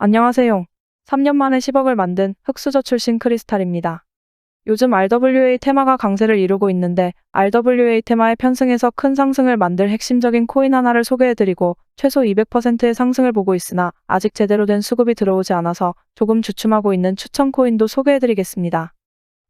안녕하세요. 3년 만에 10억을 만든 흑수저 출신 크리스탈입니다. 요즘 RWA 테마가 강세를 이루고 있는데 RWA 테마에 편승해서 큰 상승을 만들 핵심적인 코인 하나를 소개해드리고 최소 200%의 상승을 보고 있으나 아직 제대로 된 수급이 들어오지 않아서 조금 주춤하고 있는 추천 코인도 소개해드리겠습니다.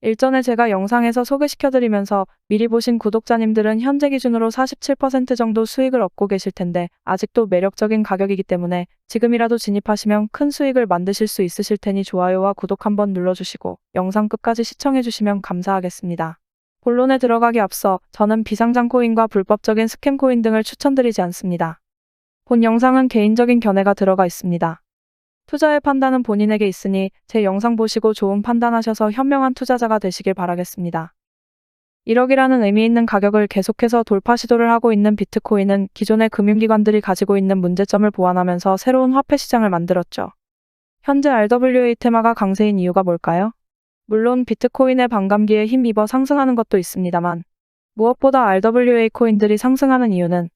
일전에 제가 영상에서 소개시켜드리면서 미리 보신 구독자님들은 현재 기준으로 47% 정도 수익을 얻고 계실 텐데 아직도 매력적인 가격이기 때문에 지금이라도 진입하시면 큰 수익을 만드실 수 있으실 테니 좋아요와 구독 한번 눌러주시고 영상 끝까지 시청해주시면 감사하겠습니다. 본론에 들어가기 앞서 저는 비상장 코인과 불법적인 스캠 코인 등을 추천드리지 않습니다. 본 영상은 개인적인 견해가 들어가 있습니다. 투자의 판단은 본인에게 있으니 제 영상 보시고 좋은 판단하셔서 현명한 투자자가 되시길 바라겠습니다. 1억이라는 의미 있는 가격을 계속해서 돌파 시도를 하고 있는 비트코인은 기존의 금융기관들이 가지고 있는 문제점을 보완하면서 새로운 화폐 시장을 만들었죠. 현재 RWA 테마가 강세인 이유가 뭘까요? 물론 비트코인의 반감기에 힘입어 상승하는 것도 있습니다만 무엇보다 RWA 코인들이 상승하는 이유는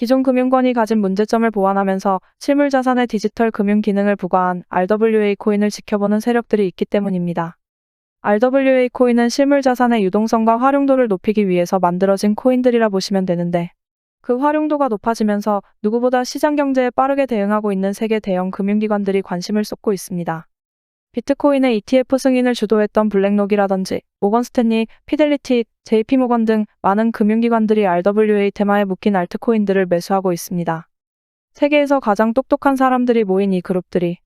기존 금융권이 가진 문제점을 보완하면서 실물 자산의 디지털 금융 기능을 부과한 RWA 코인을 지켜보는 세력들이 있기 때문입니다. RWA 코인은 실물 자산의 유동성과 활용도를 높이기 위해서 만들어진 코인들이라 보시면 되는데 그 활용도가 높아지면서 누구보다 시장 경제에 빠르게 대응하고 있는 세계 대형 금융기관들이 관심을 쏟고 있습니다. 비트코인의 ETF 승인을 주도했던 블랙록이라든지 모건 스탠리, 피델리티, JP모건 등 많은 금융기관들이 RWA 테마에 묶인 알트코인들을 매수하고 있습니다. 세계에서 가장 똑똑한 사람들이 모인 이 그룹들이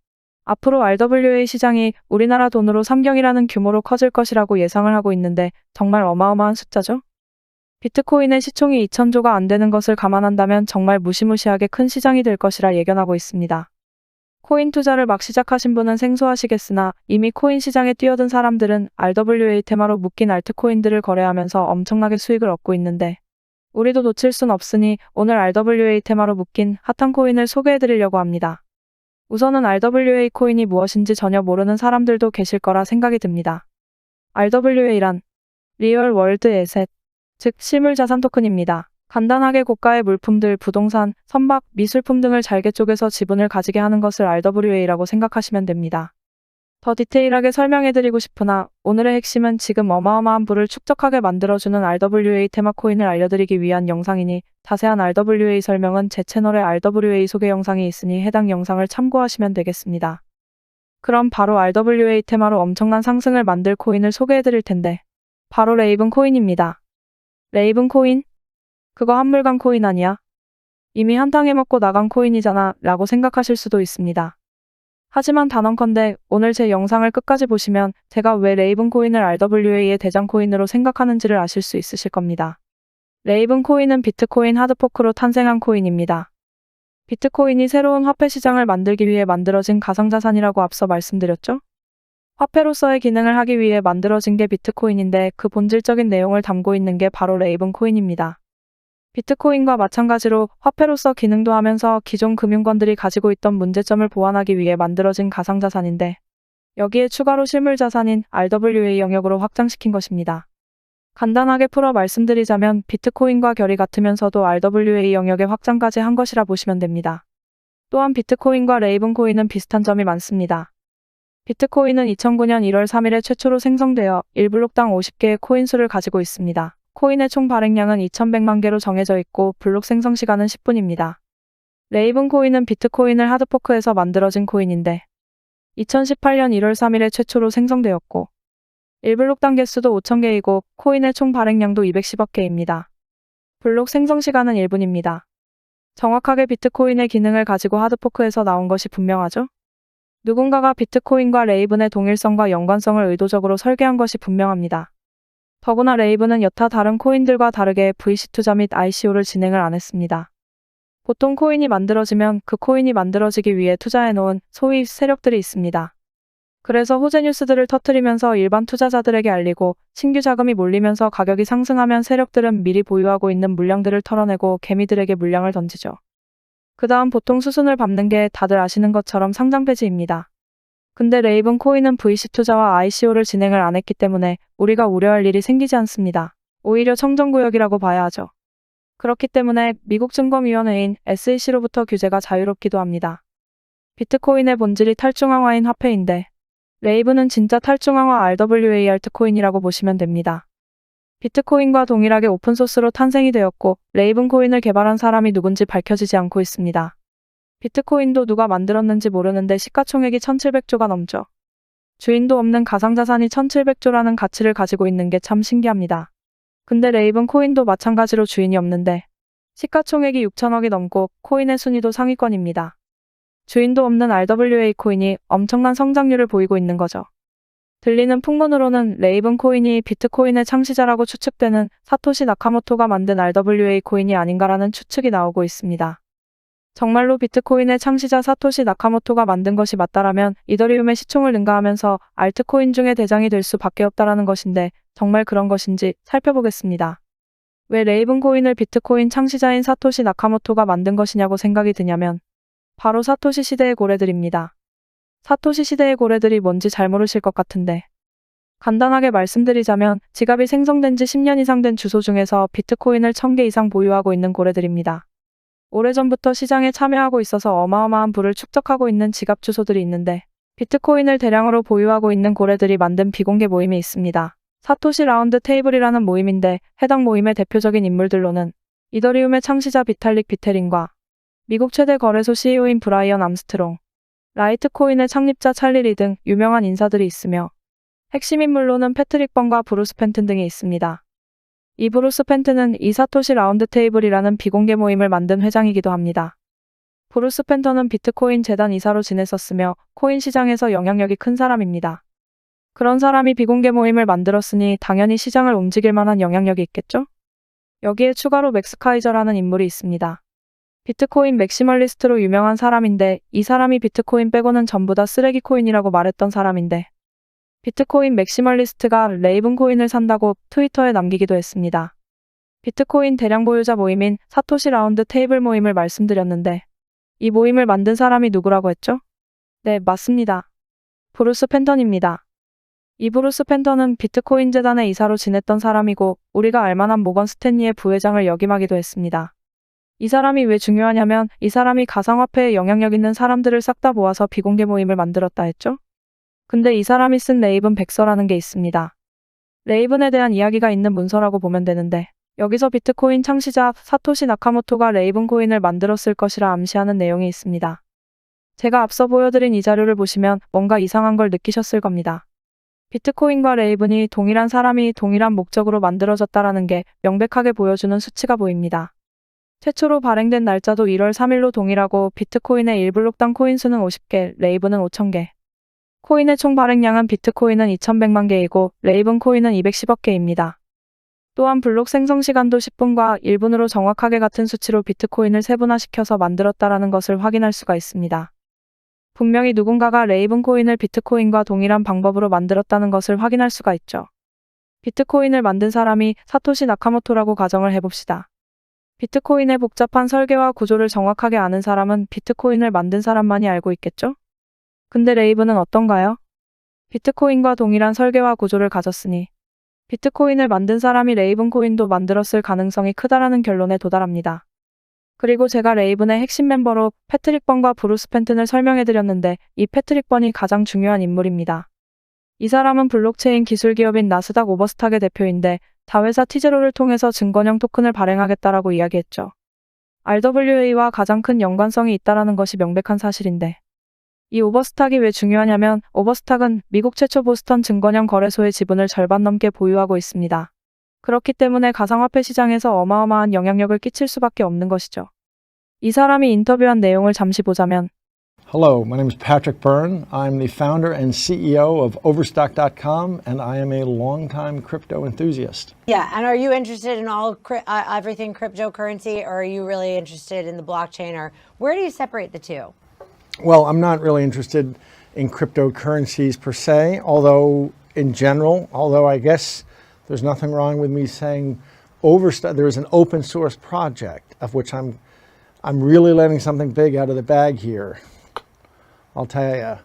앞으로 RWA 시장이 우리나라 돈으로 3경이라는 규모로 커질 것이라고 예상을 하고 있는데 정말 어마어마한 숫자죠? 비트코인의 시총이 2천조가 안 되는 것을 감안한다면 정말 무시무시하게 큰 시장이 될 것이라 예견하고 있습니다. 코인 투자를 막 시작하신 분은 생소하시겠으나 이미 코인 시장에 뛰어든 사람들은 RWA 테마로 묶인 알트코인들을 거래하면서 엄청나게 수익을 얻고 있는데 우리도 놓칠 순 없으니 오늘 RWA 테마로 묶인 핫한 코인을 소개해드리려고 합니다. 우선은 RWA 코인이 무엇인지 전혀 모르는 사람들도 계실 거라 생각이 듭니다. RWA란 리얼 월드 에셋, 즉 실물 자산 토큰입니다. 간단하게 고가의 물품들, 부동산, 선박, 미술품 등을 잘게 쪼개서 지분을 가지게 하는 것을 RWA라고 생각하시면 됩니다. 더 디테일하게 설명해드리고 싶으나 오늘의 핵심은 지금 어마어마한 부를 축적하게 만들어주는 RWA 테마 코인을 알려드리기 위한 영상이니 자세한 RWA 설명은 제 채널에 RWA 소개 영상이 있으니 해당 영상을 참고하시면 되겠습니다. 그럼 바로 RWA 테마로 엄청난 상승을 만들 코인을 소개해드릴 텐데 바로 레이븐 코인입니다. 레이븐 코인? 그거 한물간 코인 아니야? 이미 한탕에 먹고 나간 코인이잖아 라고 생각하실 수도 있습니다. 하지만 단언컨대 오늘 제 영상을 끝까지 보시면 제가 왜 레이븐 코인을 RWA의 대장 코인으로 생각하는지를 아실 수 있으실 겁니다. 레이븐 코인은 비트코인 하드포크로 탄생한 코인입니다. 비트코인이 새로운 화폐 시장을 만들기 위해 만들어진 가상자산이라고 앞서 말씀드렸죠? 화폐로서의 기능을 하기 위해 만들어진 게 비트코인인데 그 본질적인 내용을 담고 있는 게 바로 레이븐 코인입니다. 비트코인과 마찬가지로 화폐로서 기능도 하면서 기존 금융권들이 가지고 있던 문제점을 보완하기 위해 만들어진 가상자산인데 여기에 추가로 실물자산인 RWA 영역으로 확장시킨 것입니다. 간단하게 풀어 말씀드리자면 비트코인과 결이 같으면서도 RWA 영역의 확장까지 한 것이라 보시면 됩니다. 또한 비트코인과 레이븐코인은 비슷한 점이 많습니다. 비트코인은 2009년 1월 3일에 최초로 생성되어 1블록당 50개의 코인 수를 가지고 있습니다. 코인의 총 발행량은 2100만 개로 정해져 있고 블록 생성 시간은 10분입니다. 레이븐 코인은 비트코인을 하드포크해서 만들어진 코인인데 2018년 1월 3일에 최초로 생성되었고 1블록당 개수도 5000개이고 코인의 총 발행량도 210억 개입니다. 블록 생성 시간은 1분입니다. 정확하게 비트코인의 기능을 가지고 하드포크해서 나온 것이 분명하죠? 누군가가 비트코인과 레이븐의 동일성과 연관성을 의도적으로 설계한 것이 분명합니다. 더구나 레이븐은 여타 다른 코인들과 다르게 VC 투자 및 ICO를 진행을 안 했습니다. 보통 코인이 만들어지면 그 코인이 만들어지기 위해 투자해놓은 소위 세력들이 있습니다. 그래서 호재 뉴스들을 터트리면서 일반 투자자들에게 알리고 신규 자금이 몰리면서 가격이 상승하면 세력들은 미리 보유하고 있는 물량들을 털어내고 개미들에게 물량을 던지죠. 그 다음 보통 수순을 밟는 게 다들 아시는 것처럼 상장 폐지입니다. 근데 레이븐 코인은 VC 투자와 ICO를 진행을 안 했기 때문에 우리가 우려할 일이 생기지 않습니다. 오히려 청정구역이라고 봐야 하죠. 그렇기 때문에 미국 증권위원회인 SEC로부터 규제가 자유롭기도 합니다. 비트코인의 본질이 탈중앙화인 화폐인데 레이브는 진짜 탈중앙화 RWA 알트코인이라고 보시면 됩니다. 비트코인과 동일하게 오픈소스로 탄생이 되었고 레이븐 코인을 개발한 사람이 누군지 밝혀지지 않고 있습니다. 비트코인도 누가 만들었는지 모르는데 시가총액이 1700조가 넘죠. 주인도 없는 가상자산이 1700조라는 가치를 가지고 있는 게 참 신기합니다. 근데 레이븐 코인도 마찬가지로 주인이 없는데 시가총액이 6천억이 넘고 코인의 순위도 상위권입니다. 주인도 없는 RWA 코인이 엄청난 성장률을 보이고 있는 거죠. 들리는 풍문으로는 레이븐 코인이 비트코인의 창시자라고 추측되는 사토시 나카모토가 만든 RWA 코인이 아닌가라는 추측이 나오고 있습니다. 정말로 비트코인의 창시자 사토시 나카모토가 만든 것이 맞다라면 이더리움의 시총을 능가하면서 알트코인 중에 대장이 될 수밖에 없다라는 것인데 정말 그런 것인지 살펴보겠습니다. 왜 레이븐 코인을 비트코인 창시자인 사토시 나카모토가 만든 것이냐고 생각이 드냐면 바로 사토시 시대의 고래들입니다. 사토시 시대의 고래들이 뭔지 잘 모르실 것 같은데 간단하게 말씀드리자면 지갑이 생성된 지 10년 이상 된 주소 중에서 비트코인을 1000개 이상 보유하고 있는 고래들입니다. 오래전부터 시장에 참여하고 있어서 어마어마한 부를 축적하고 있는 지갑 주소들이 있는데 비트코인을 대량으로 보유하고 있는 고래들이 만든 비공개 모임이 있습니다. 사토시 라운드 테이블이라는 모임인데 해당 모임의 대표적인 인물들로는 이더리움의 창시자 비탈릭 비테린과 미국 최대 거래소 CEO인 브라이언 암스트롱, 라이트코인의 창립자 찰리 리 등 유명한 인사들이 있으며 핵심 인물로는 패트릭 번과 브루스 펜튼 등이 있습니다. 이 브루스 펜튼은 이 사토시 라운드 테이블이라는 비공개 모임을 만든 회장이기도 합니다. 브루스 펜턴은 비트코인 재단 이사로 지냈었으며 코인 시장에서 영향력이 큰 사람입니다. 그런 사람이 비공개 모임을 만들었으니 당연히 시장을 움직일 만한 영향력이 있겠죠? 여기에 추가로 맥스 카이저라는 인물이 있습니다. 비트코인 맥시멀리스트로 유명한 사람인데 이 사람이 비트코인 빼고는 전부 다 쓰레기 코인이라고 말했던 사람인데 비트코인 맥시멀리스트가 레이븐 코인을 산다고 트위터에 남기기도 했습니다. 비트코인 대량 보유자 모임인 사토시 라운드 테이블 모임을 말씀드렸는데 이 모임을 만든 사람이 누구라고 했죠? 네, 맞습니다. 브루스 펜턴입니다. 이 브루스 펜턴은 비트코인 재단의 이사로 지냈던 사람이고 우리가 알만한 모건 스탠리의 부회장을 역임하기도 했습니다. 이 사람이 왜 중요하냐면 이 사람이 가상화폐에 영향력 있는 사람들을 싹 다 모아서 비공개 모임을 만들었다 했죠? 근데 이 사람이 쓴 레이븐 백서라는 게 있습니다. 레이븐에 대한 이야기가 있는 문서라고 보면 되는데 여기서 비트코인 창시자 사토시 나카모토가 레이븐 코인을 만들었을 것이라 암시하는 내용이 있습니다. 제가 앞서 보여드린 이 자료를 보시면 뭔가 이상한 걸 느끼셨을 겁니다. 비트코인과 레이븐이 동일한 사람이 동일한 목적으로 만들어졌다라는 게 명백하게 보여주는 수치가 보입니다. 최초로 발행된 날짜도 1월 3일로 동일하고 비트코인의 1블록당 코인 수는 50개, 레이븐은 5,000개. 코인의 총 발행량은 비트코인은 2,100만 개이고 레이븐 코인은 210억 개입니다. 또한 블록 생성 시간도 10분과 1분으로 정확하게 같은 수치로 비트코인을 세분화시켜서 만들었다라는 것을 확인할 수가 있습니다. 분명히 누군가가 레이븐 코인을 비트코인과 동일한 방법으로 만들었다는 것을 확인할 수가 있죠. 비트코인을 만든 사람이 사토시 나카모토라고 가정을 해봅시다. 비트코인의 복잡한 설계와 구조를 정확하게 아는 사람은 비트코인을 만든 사람만이 알고 있겠죠? 근데 레이븐은 어떤가요? 비트코인과 동일한 설계와 구조를 가졌으니 비트코인을 만든 사람이 레이븐 코인도 만들었을 가능성이 크다라는 결론에 도달합니다. 그리고 제가 레이븐의 핵심 멤버로 패트릭 번과 브루스 펜튼을 설명해드렸는데 이 패트릭 번이 가장 중요한 인물입니다. 이 사람은 블록체인 기술 기업인 나스닥 오버스탁의 대표인데 자회사 티제로를 통해서 증권형 토큰을 발행하겠다라고 이야기했죠. RWA와 가장 큰 연관성이 있다라는 것이 명백한 사실인데 이 오버스탁이 왜 중요하냐면 오버스탁은 미국 최초 보스턴 증권형 거래소의 지분을 절반 넘게 보유하고 있습니다. 그렇기 때문에 가상화폐 시장에서 어마어마한 영향력을 끼칠 수밖에 없는 것이죠. 이 사람이 인터뷰한 내용을 잠시 보자면 Hello, my name is Patrick Byrne. I'm the founder and CEO of Overstock.com, and I am a longtime crypto enthusiast. Yeah, and are you interested in all uh, everything cryptocurrency, or are you really interested in the blockchain, or where do you separate the two? Well, I'm not really interested in cryptocurrencies per se, although in general, although I guess there's nothing wrong with me saying Overstock. There is an open source project of which I'm, I'm really letting something big out of the bag here. I'll tell you.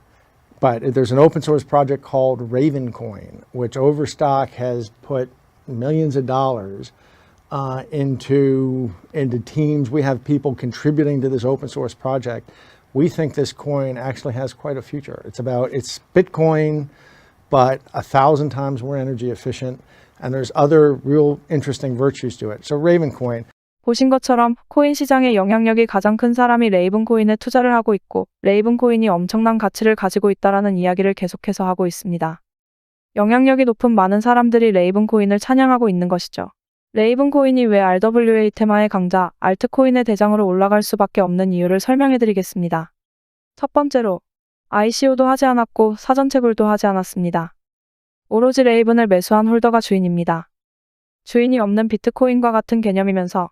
But there's an open source project called Ravencoin, which Overstock has put millions of dollars uh, into into teams. We have people contributing to this open source project, we think this coin actually has quite a future. It's about it's Bitcoin, but a thousand times more energy efficient, and there's other real interesting virtues to it. So Ravencoin, 보신 것처럼 코인 시장의 영향력이 가장 큰 사람이 레이븐 코인에 투자를 하고 있고 레이븐 코인이 엄청난 가치를 가지고 있다라는 이야기를 계속해서 하고 있습니다. 영향력이 높은 많은 사람들이 레이븐 코인을 찬양하고 있는 것이죠. 레이븐 코인이 왜 RWA 테마의 강자, 알트코인의 대장으로 올라갈 수밖에 없는 이유를 설명해 드리겠습니다. 첫 번째로, ICO도 하지 않았고 사전 채굴도 하지 않았습니다. 오로지 레이븐을 매수한 홀더가 주인입니다. 주인이 없는 비트코인과 같은 개념이면서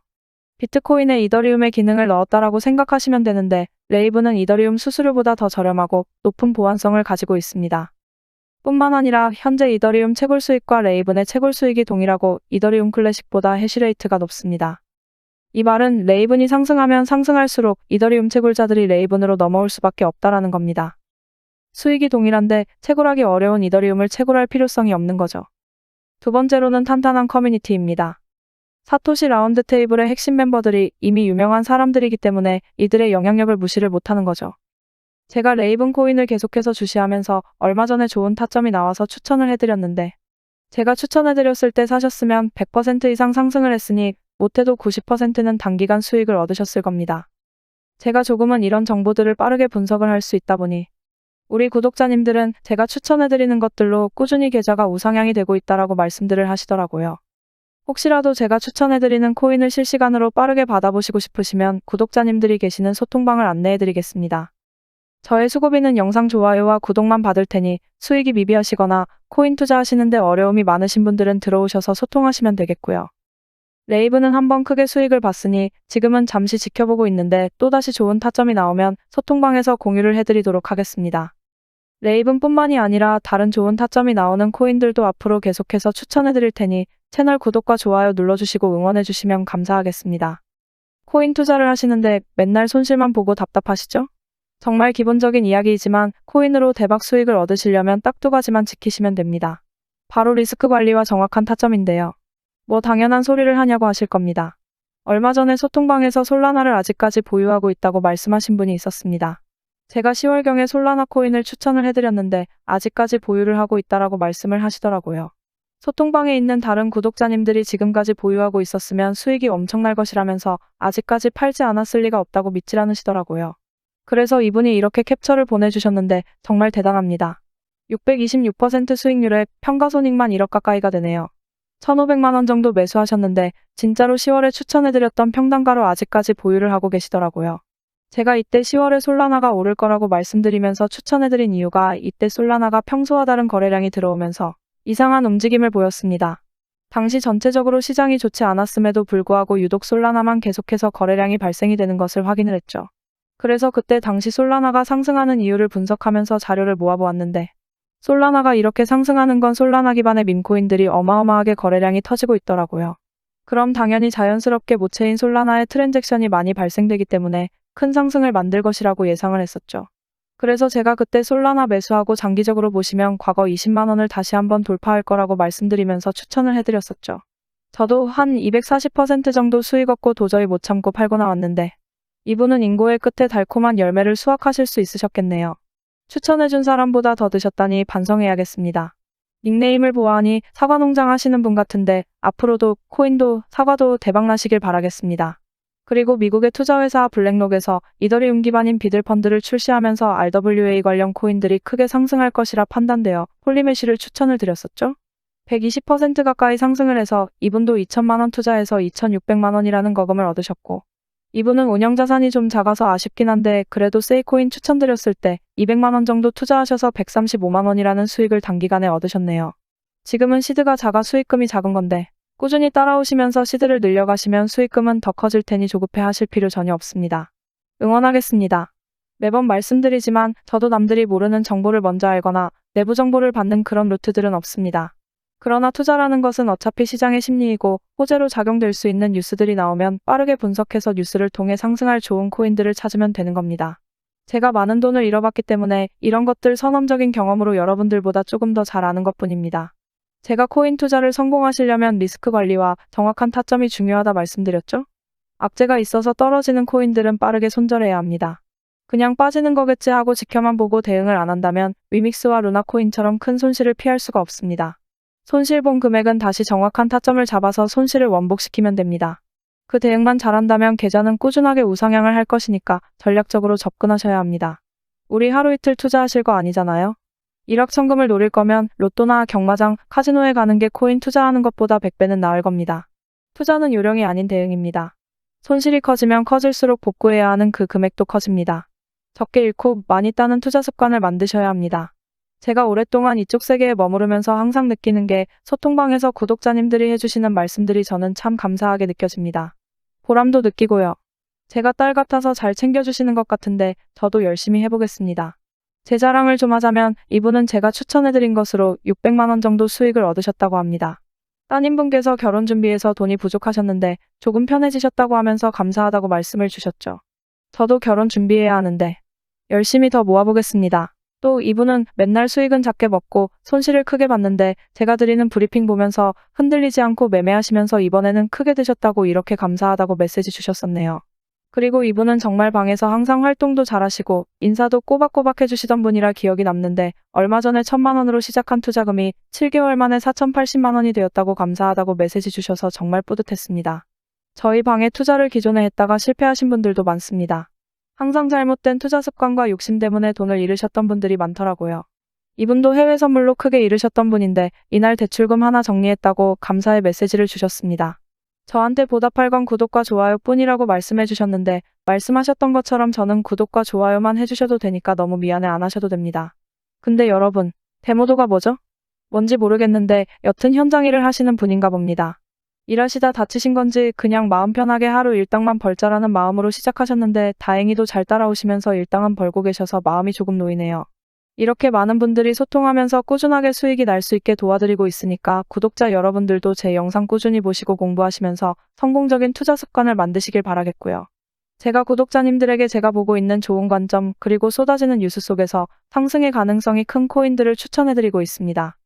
비트코인에 이더리움의 기능을 넣었다라고 생각하시면 되는데 레이븐은 이더리움 수수료보다 더 저렴하고 높은 보안성을 가지고 있습니다. 뿐만 아니라 현재 이더리움 채굴 수익과 레이븐의 채굴 수익이 동일하고 이더리움 클래식보다 해시레이트가 높습니다. 이 말은 레이븐이 상승하면 상승할수록 이더리움 채굴자들이 레이븐으로 넘어올 수밖에 없다라는 겁니다. 수익이 동일한데 채굴하기 어려운 이더리움을 채굴할 필요성이 없는 거죠. 두 번째로는 탄탄한 커뮤니티입니다. 사토시 라운드 테이블의 핵심 멤버들이 이미 유명한 사람들이기 때문에 이들의 영향력을 무시를 못하는 거죠. 제가 레이븐 코인을 계속해서 주시하면서 얼마 전에 좋은 타점이 나와서 추천을 해드렸는데 제가 추천해드렸을 때 사셨으면 100% 이상 상승을 했으니 못해도 90%는 단기간 수익을 얻으셨을 겁니다. 제가 조금은 이런 정보들을 빠르게 분석을 할 수 있다 보니 우리 구독자님들은 제가 추천해드리는 것들로 꾸준히 계좌가 우상향이 되고 있다라고 말씀들을 하시더라고요. 혹시라도 제가 추천해드리는 코인을 실시간으로 빠르게 받아보시고 싶으시면 구독자님들이 계시는 소통방을 안내해드리겠습니다. 저의 수고비는 영상 좋아요와 구독만 받을 테니 수익이 미비하시거나 코인 투자하시는데 어려움이 많으신 분들은 들어오셔서 소통하시면 되겠고요. 레이브는 한번 크게 수익을 봤으니 지금은 잠시 지켜보고 있는데 또다시 좋은 타점이 나오면 소통방에서 공유를 해드리도록 하겠습니다. 레이븐뿐만이 아니라 다른 좋은 타점이 나오는 코인들도 앞으로 계속해서 추천해드릴 테니 채널 구독과 좋아요 눌러주시고 응원해주시면 감사하겠습니다. 코인 투자를 하시는데 맨날 손실만 보고 답답하시죠? 정말 기본적인 이야기이지만 코인으로 대박 수익을 얻으시려면 딱 두 가지만 지키시면 됩니다. 바로 리스크 관리와 정확한 타점인데요. 뭐 당연한 소리를 하냐고 하실 겁니다. 얼마 전에 소통방에서 솔라나를 아직까지 보유하고 있다고 말씀하신 분이 있었습니다. 제가 10월경에 솔라나 코인을 추천을 해드렸는데 아직까지 보유를 하고 있다라고 말씀을 하시더라고요. 소통방에 있는 다른 구독자님들이 지금까지 보유하고 있었으면 수익이 엄청날 것이라면서 아직까지 팔지 않았을 리가 없다고 믿질 않으시더라고요. 그래서 이분이 이렇게 캡처를 보내주셨는데 정말 대단합니다. 626% 수익률에 평가손익만 1억 가까이가 되네요. 1,500만원 정도 매수하셨는데 진짜로 10월에 추천해드렸던 평단가로 아직까지 보유를 하고 계시더라고요. 제가 이때 10월에 솔라나가 오를 거라고 말씀드리면서 추천해드린 이유가 이때 솔라나가 평소와 다른 거래량이 들어오면서 이상한 움직임을 보였습니다. 당시 전체적으로 시장이 좋지 않았음에도 불구하고 유독 솔라나만 계속해서 거래량이 발생이 되는 것을 확인을 했죠. 그래서 그때 당시 솔라나가 상승하는 이유를 분석하면서 자료를 모아보았는데 솔라나가 이렇게 상승하는 건 솔라나 기반의 밈코인들이 어마어마하게 거래량이 터지고 있더라고요. 그럼 당연히 자연스럽게 모체인 솔라나의 트랜잭션이 많이 발생되기 때문에 큰 상승을 만들 것이라고 예상을 했었죠. 그래서 제가 그때 솔라나 매수하고 장기적으로 보시면 과거 20만 원을 다시 한번 돌파할 거라고 말씀드리면서 추천을 해드렸었죠. 저도 한 240% 정도 수익 얻고 도저히 못 참고 팔고 나왔는데 이분은 인고의 끝에 달콤한 열매를 수확하실 수 있으셨겠네요. 추천해준 사람보다 더 드셨다니 반성해야겠습니다. 닉네임을 보아하니 사과 농장 하시는 분 같은데 앞으로도 코인도 사과도 대박나시길 바라겠습니다. 그리고 미국의 투자회사 블랙록에서 이더리움 기반인 비들펀드를 출시하면서 RWA 관련 코인들이 크게 상승할 것이라 판단되어 홀리메시를 추천을 드렸었죠. 120% 가까이 상승을 해서 이분도 2천만 원 투자해서 2,600만 원이라는 거금을 얻으셨고 이분은 운영 자산이 좀 작아서 아쉽긴 한데 그래도 세이코인 추천드렸을 때 200만 원 정도 투자하셔서 135만 원이라는 수익을 단기간에 얻으셨네요. 지금은 시드가 작아 수익금이 작은 건데 꾸준히 따라오시면서 시드를 늘려가시면 수익금은 더 커질 테니 조급해 하실 필요 전혀 없습니다. 응원하겠습니다. 매번 말씀드리지만 저도 남들이 모르는 정보를 먼저 알거나 내부 정보를 받는 그런 루트들은 없습니다. 그러나 투자라는 것은 어차피 시장의 심리이고 호재로 작용될 수 있는 뉴스들이 나오면 빠르게 분석해서 뉴스를 통해 상승할 좋은 코인들을 찾으면 되는 겁니다. 제가 많은 돈을 잃어봤기 때문에 이런 것들 선험적인 경험으로 여러분들보다 조금 더 잘 아는 것 뿐입니다. 제가 코인 투자를 성공하시려면 리스크 관리와 정확한 타점이 중요하다 말씀드렸죠? 악재가 있어서 떨어지는 코인들은 빠르게 손절해야 합니다. 그냥 빠지는 거겠지 하고 지켜만 보고 대응을 안 한다면 위믹스와 루나코인처럼 큰 손실을 피할 수가 없습니다. 손실 본 금액은 다시 정확한 타점을 잡아서 손실을 원복시키면 됩니다. 그 대응만 잘한다면 계좌는 꾸준하게 우상향을 할 것이니까 전략적으로 접근하셔야 합니다. 우리 하루 이틀 투자하실 거 아니잖아요? 일확천금을 노릴 거면 로또나 경마장, 카지노에 가는 게 코인 투자하는 것보다 100배는 나을 겁니다. 투자는 요령이 아닌 대응입니다. 손실이 커지면 커질수록 복구해야 하는 그 금액도 커집니다. 적게 잃고 많이 따는 투자 습관을 만드셔야 합니다. 제가 오랫동안 이쪽 세계에 머무르면서 항상 느끼는 게 소통방에서 구독자님들이 해주시는 말씀들이 저는 참 감사하게 느껴집니다. 보람도 느끼고요. 제가 딸 같아서 잘 챙겨주시는 것 같은데 저도 열심히 해보겠습니다. 제 자랑을 좀 하자면 이분은 제가 추천해드린 것으로 600만원 정도 수익을 얻으셨다고 합니다. 따님분께서 결혼 준비해서 돈이 부족하셨는데 조금 편해지셨다고 하면서 감사하다고 말씀을 주셨죠. 저도 결혼 준비해야 하는데 열심히 더 모아보겠습니다. 또 이분은 맨날 수익은 작게 먹고 손실을 크게 봤는데 제가 드리는 브리핑 보면서 흔들리지 않고 매매하시면서 이번에는 크게 드셨다고 이렇게 감사하다고 메시지 주셨었네요. 그리고 이분은 정말 방에서 항상 활동도 잘하시고 인사도 꼬박꼬박 해주시던 분이라 기억이 남는데 얼마 전에 천만 원으로 시작한 투자금이 7개월 만에 4,080만 원이 되었다고 감사하다고 메시지 주셔서 정말 뿌듯했습니다. 저희 방에 투자를 기존에 했다가 실패하신 분들도 많습니다. 항상 잘못된 투자 습관과 욕심 때문에 돈을 잃으셨던 분들이 많더라고요. 이분도 해외 선물로 크게 잃으셨던 분인데 이날 대출금 하나 정리했다고 감사의 메시지를 주셨습니다. 저한테 보답할 건 구독과 좋아요 뿐이라고 말씀해 주셨는데 말씀하셨던 것처럼 저는 구독과 좋아요만 해주셔도 되니까 너무 미안해 안 하셔도 됩니다. 근데 여러분, 데모도가 뭐죠? 뭔지 모르겠는데 여튼 현장 일을 하시는 분인가 봅니다. 일하시다 다치신 건지 그냥 마음 편하게 하루 일당만 벌자라는 마음으로 시작하셨는데 다행히도 잘 따라오시면서 일당은 벌고 계셔서 마음이 조금 놓이네요. 이렇게 많은 분들이 소통하면서 꾸준하게 수익이 날 수 있게 도와드리고 있으니까 구독자 여러분들도 제 영상 꾸준히 보시고 공부하시면서 성공적인 투자 습관을 만드시길 바라겠고요. 제가 구독자님들에게 제가 보고 있는 좋은 관점 그리고 쏟아지는 뉴스 속에서 상승의 가능성이 큰 코인들을 추천해드리고 있습니다.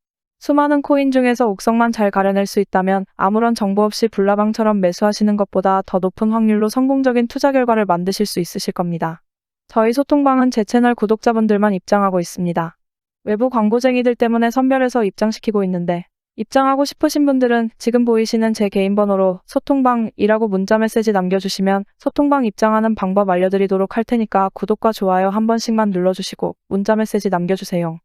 수많은 코인 중에서 옥성만 잘 가려낼 수 있다면 아무런 정보 없이 불나방처럼 매수하시는 것보다 더 높은 확률로 성공적인 투자 결과를 만드실 수 있으실 겁니다. 저희 소통방은 제 채널 구독자분들만 입장하고 있습니다. 외부 광고쟁이들 때문에 선별해서 입장시키고 있는데 입장하고 싶으신 분들은 지금 보이시는 제 개인 번호로 소통방이라고 문자 메시지 남겨주시면 소통방 입장하는 방법 알려드리도록 할 테니까 구독과 좋아요 한 번씩만 눌러주시고 문자 메시지 남겨주세요.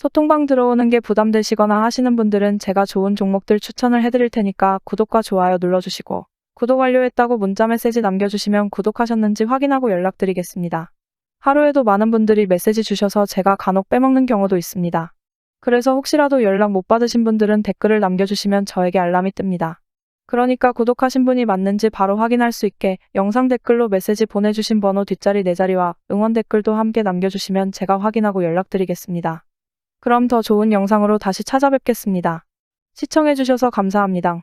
소통방 들어오는 게 부담되시거나 하시는 분들은 제가 좋은 종목들 추천을 해드릴 테니까 구독과 좋아요 눌러주시고 구독 완료했다고 문자 메시지 남겨주시면 구독하셨는지 확인하고 연락드리겠습니다. 하루에도 많은 분들이 메시지 주셔서 제가 간혹 빼먹는 경우도 있습니다. 그래서 혹시라도 연락 못 받으신 분들은 댓글을 남겨주시면 저에게 알람이 뜹니다. 그러니까 구독하신 분이 맞는지 바로 확인할 수 있게 영상 댓글로 메시지 보내주신 번호 뒷자리 네 자리와 응원 댓글도 함께 남겨주시면 제가 확인하고 연락드리겠습니다. 그럼 더 좋은 영상으로 다시 찾아뵙겠습니다. 시청해주셔서 감사합니다.